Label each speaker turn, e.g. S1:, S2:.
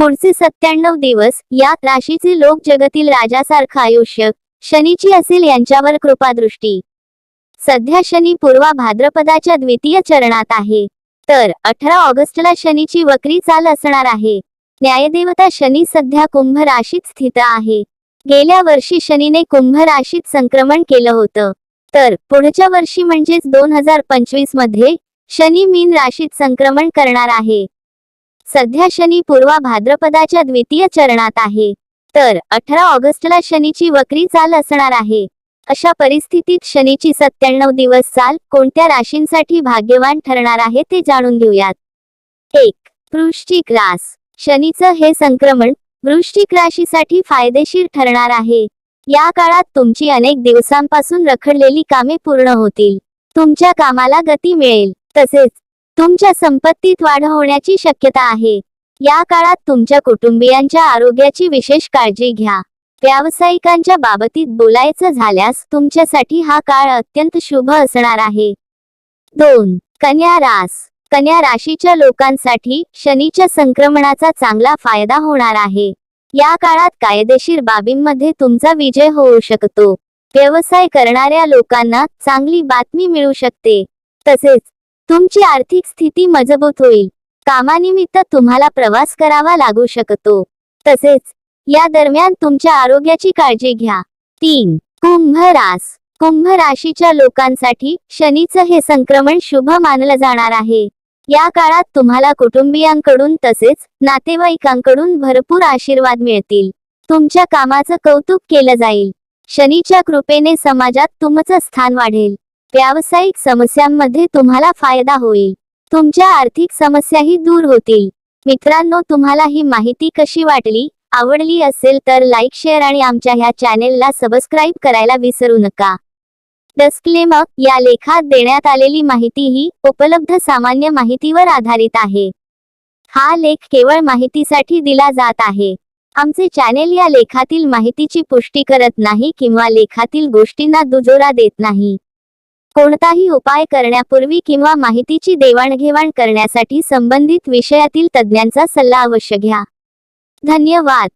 S1: पुढचे सत्त्याण्णव दिवस या राशीचे लोक जगातील राजासारखं आयुष्य. शनीची असेल यांच्यावर कृपादृष्टी. सध्या शनी पूर्वा भाद्रपदाच्या द्वितीय चरणात आहे. तर अठरा ऑगस्टला शनीची वक्री चाल असणार आहे. न्यायदेवता शनी सध्या कुंभ राशीत स्थित आहे. गेल्या वर्षी शनीने कुंभ राशीत संक्रमण केलं होतं. तर पुढच्या वर्षी म्हणजेच दोन हजार पंचवीसमध्ये शनी मीन राशीत संक्रमण करणार आहे. सध्या शनी पूर्वा भाद्रपदाच्या द्वितीय चरणात आहे. तर अठरा ऑगस्टला शनीची वक्री चाल असणार आहे. अशा परिस्थितीत शनीची सत्त्याण्णव दिवस चाल कोणत्या राशींसाठी भाग्यवान ठरणार आहे ते जाणून घेऊयात. एक वृश्चिक रास. शनीचं हे संक्रमण वृश्चिक राशीसाठी फायदेशीर ठरणार आहे. या काळात तुमची अनेक दिवसांपासून रखडलेली कामे पूर्ण होतील. तुमच्या कामाला गती मिळेल. तसेच तुमच्या संपत्तीत वाढ होण्याची शक्यता आहे. या काळात तुमच्या कुटुंबियांच्या आरोग्याची विशेष काळजी घ्या. व्यावसायिकांच्या बाबतीत बोलायचं झाल्यास तुमच्यासाठी हा काळ अत्यंत शुभ असणार आहे. दोन कन्या रास. कन्या राशीच्या लोकांसाठी शनीच्या संक्रमणाचा चांगला फायदा होणार आहे. या काळात कायदेशीर बाबींमध्ये तुमचा विजय होऊ शकतो. व्यवसाय करणाऱ्या लोकांना चांगली बातमी मिळू शकते. तसेच तुमची आर्थिक स्थिती मजबूत होईल. कामानिमित्त तुम्हाला प्रवास करावा लागू शकतो. तसेच या दरम्यान तुमच्या आरोग्याची काळजी घ्या. तीन कुंभ रास. कुंभ राशीच्या लोकांसाठी शनीचं हे संक्रमण शुभ मानलं जाणार आहे. या काळात तुम्हाला कुटुंबियांकडून तसेच नातेवाईकांकडून भरपूर आशीर्वाद मिळतील. तुमच्या कामाचं कौतुक केलं जाईल. शनीच्या कृपेने समाजात तुमचं स्थान वाढेल. व्यावसायिक समस्यांमध्ये तुम्हाला फायदा होईल. तुमच्या आर्थिक समस्याही दूर होतील. मित्रांनो तुम्हाला ही माहिती कशी वाटली आवडली असेल तर लाईक शेअर आणि आमच्या ह्या चॅनेलला सबस्क्राईब करायला विसरू नका. डस्क्लेम या लेखात देण्यात आलेली माहिती ही उपलब्ध सामान्य माहितीवर आधारित आहे. हा लेख केवळ माहितीसाठी दिला जात आहे. आमचे चॅनेल या लेखातील माहितीची पुष्टी करत नाही किंवा लेखातील गोष्टींना दुजोरा देत नाही. कोणताही उपाय करण्यापूर्वी किंवा माहितीची देवाणघेवाण करण्यासाठी संबंधित विषयातील तज्ज्ञांचा सल्ला अवश्य घ्या. धन्यवाद.